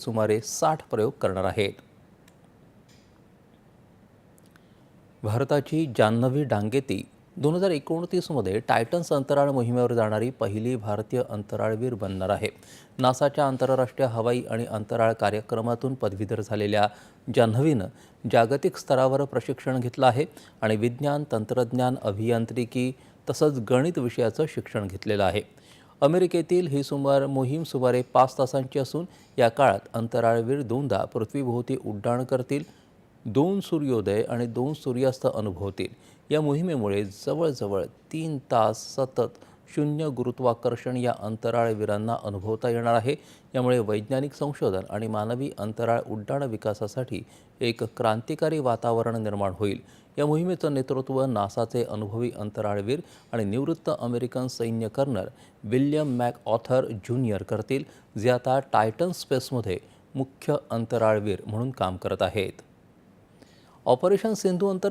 सुमारे साठ प्रयोग करणार आहेत. भारताची जान्हवी डांगेती दोन हजार एकोणतीसमध्ये टायटन्स अंतराळ मोहिमेवर जाणारी पहिली भारतीय अंतराळवीर बनणार आहे. नासाच्या आंतरराष्ट्रीय हवाई आणि अंतराळ कार्यक्रमातून पदवीधर झालेल्या जान्हवीनं जागतिक स्तरावर प्रशिक्षण घेतलं आहे आणि विज्ञान तंत्रज्ञान अभियांत्रिकी तसंच गणित विषयाचं शिक्षण घेतलेलं आहे. अमेरिकेतील ही सुमार मोहीम सुमारे पाच तासांची असून या काळात अंतराळवीर दोनदा पृथ्वीभोवती उड्डाण करतील दोन सूर्योदय आणि दोन सूर्यास्त अनुभवतील. या मोहिमेमुळे जवळजवळ तीन तास सतत शून्य गुरुत्वाकर्षण या अंतराळवीरांना अनुभवता येणार आहे. यामुळे वैज्ञानिक संशोधन आणि मानवी अंतराळ उड्डाण विकासासाठी एक क्रांतिकारी वातावरण निर्माण होईल. या मोहिमेचं नेतृत्व नासाचे अनुभवी अंतराळवीर आणि निवृत्त अमेरिकन सैन्य colonel William MacArthur junior करतील जे आता टायटन स्पेसमध्ये मुख्य अंतराळवीर म्हणून काम करत आहेत. ऑपरेशन सिंधू अंतर्गत